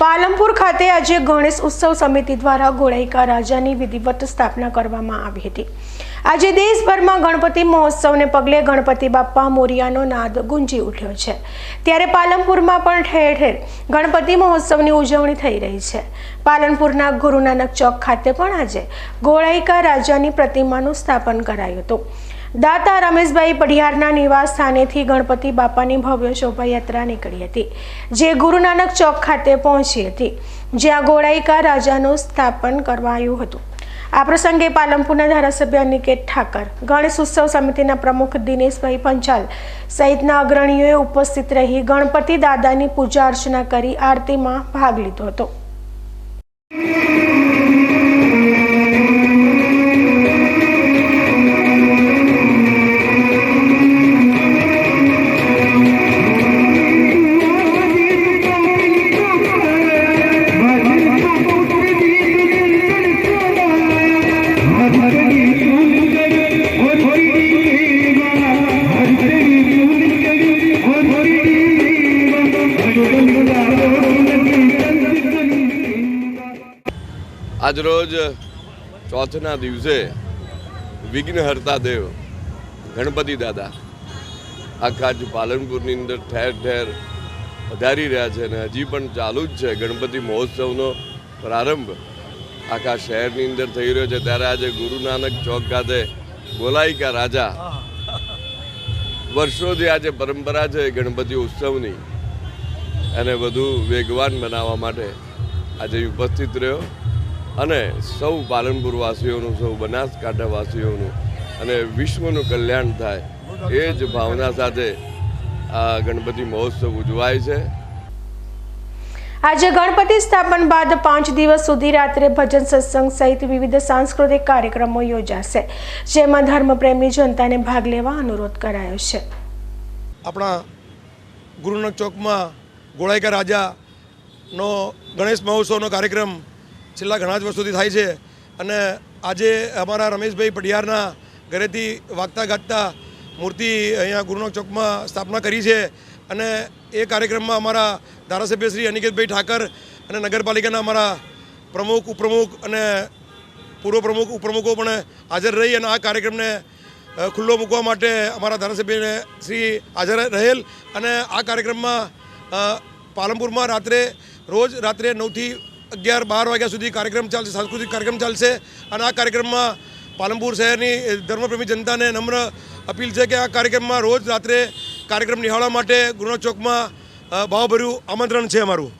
પાલનપુર ખાતે આજે ગણેશ ઉત્સવ સમિતિ દ્વારા ગોળાઈકા રાજાની વિધિવત સ્થાપના કરવામાં આવી હતી. આજે દેશભરમાં ગણપતિ મહોત્સવને પગલે ગણપતિ બાપ્પા મોરિયાનો નાદ ગુંજી ઉઠ્યો છે. ત્યારે પાલનપુરમાં પણ ઠેર ઠેર ગણપતિ મહોત્સવની ઉજવણી થઈ રહી છે. પાલનપુરના ગુરુ નાનક ચોક ખાતે પણ આજે ગોળાઈકા રાજાની પ્રતિમાનું સ્થાપન કરાયું હતું. દાતા રમેશભાઈ પઢિયારના નિવાસ સ્થાનેથી ગણપતિ બાપાની ભવ્ય શોભાયાત્રા નીકળી હતી, જે ગુરુ નાનક ચોક ખાતે પહોંચી હતી, જ્યાં ગોળાઈકા રાજાનું સ્થાપન કરવાયું હતું. આ પ્રસંગે પાલનપુરના ધારાસભ્ય નિકેત ઠાકર, ગણેશ ઉત્સવ સમિતિના પ્રમુખ દિનેશભાઈ પંચાલ સહિતના અગ્રણીઓએ ઉપસ્થિત રહી ગણપતિ દાદાની પૂજા અર્ચના કરી આરતીમાં ભાગ લીધો હતો. આજરોજ ચોથના દિવસે વિઘ્નહર્તા દેવ, ગણપતિ દાદા આખા જ પાલનપુરની અંદર ઠેર ઠેર વધારી રહ્યા છે અને હજી પણ ચાલુ જ છે ગણપતિ મહોત્સવનો પ્રારંભ. આખા શહેરની અંદર થઈ રહ્યો છે. ત્યારે આજે ગુરુ નાનક ચોક ખાતે ગોલાઈકા રાજા? વર્ષોથી આજે પરંપરા છે ગણપતિ ઉત્સવની એને વધુ વેગવાન બનાવવા માટે આજે ઉપસ્થિત રહ્યો. અને સૌ પાલનપુર વાસીઓનું સૌ બનાસકાંઠાવાસીઓનું અને વિશ્વનું કલ્યાણ થાય એ જ ભાવના સાથે આ ગણપતિ મહોત્સવ ઉજવાય છે. આજે ગણપતિ સ્થાપન બાદ પાંચ દિવસ સુધી રાત્રે ભજન સત્સંગ સહિત વિવિધ સાંસ્કૃતિક કાર્યક્રમો યોજાશે જેમાં ધર્મપ્રેમી જનતાને ભાગ લેવા અનુરોધ કરાયો છે. આપણા ગુરુનક ચોકમાં ગોળાઈકા રાજાનો ગણેશ મહોત્સવનો કાર્યક્રમ છેલ્લા ઘણા જ વર્ષોથી થાય છે. અને આજે અમારા રમેશભાઈ પઢિયારના ઘરેથી વાગતા ગાજતા મૂર્તિ અહીંયા ગુરુનાનક ચોકમાં સ્થાપના કરી છે. અને એ કાર્યક્રમમાં અમારા ધારાસભ્ય શ્રી અનિકેતભાઈ ઠાકર અને નગરપાલિકાના અમારા પ્રમુખ, ઉપપ્રમુખ અને પૂર્વ પ્રમુખ, ઉપપ્રમુખો પણ હાજર રહી અને આ કાર્યક્રમને ખુલ્લો મૂકવા માટે અમારા ધારાસભ્યને શ્રી હાજર રહેલ. અને આ કાર્યક્રમમાં પાલનપુરમાં રાત્રે, રોજ રાત્રે નવથી અગિયાર બાર વાગ્યા સુધી કાર્યક્રમ ચાલશે, સાંસ્કૃતિક કાર્યક્રમ ચાલશે અને આ કાર્યક્રમમાં પાલનપુર શહેરની ધર્મપ્રેમી જનતાને નમ્ર અપીલ છે કે આ કાર્યક્રમમાં રોજ રાત્રે કાર્યક્રમ નિહાળવા માટે ગુરુનાનક ચોકમાં ભાવભર્યું આમંત્રણ છે અમારું.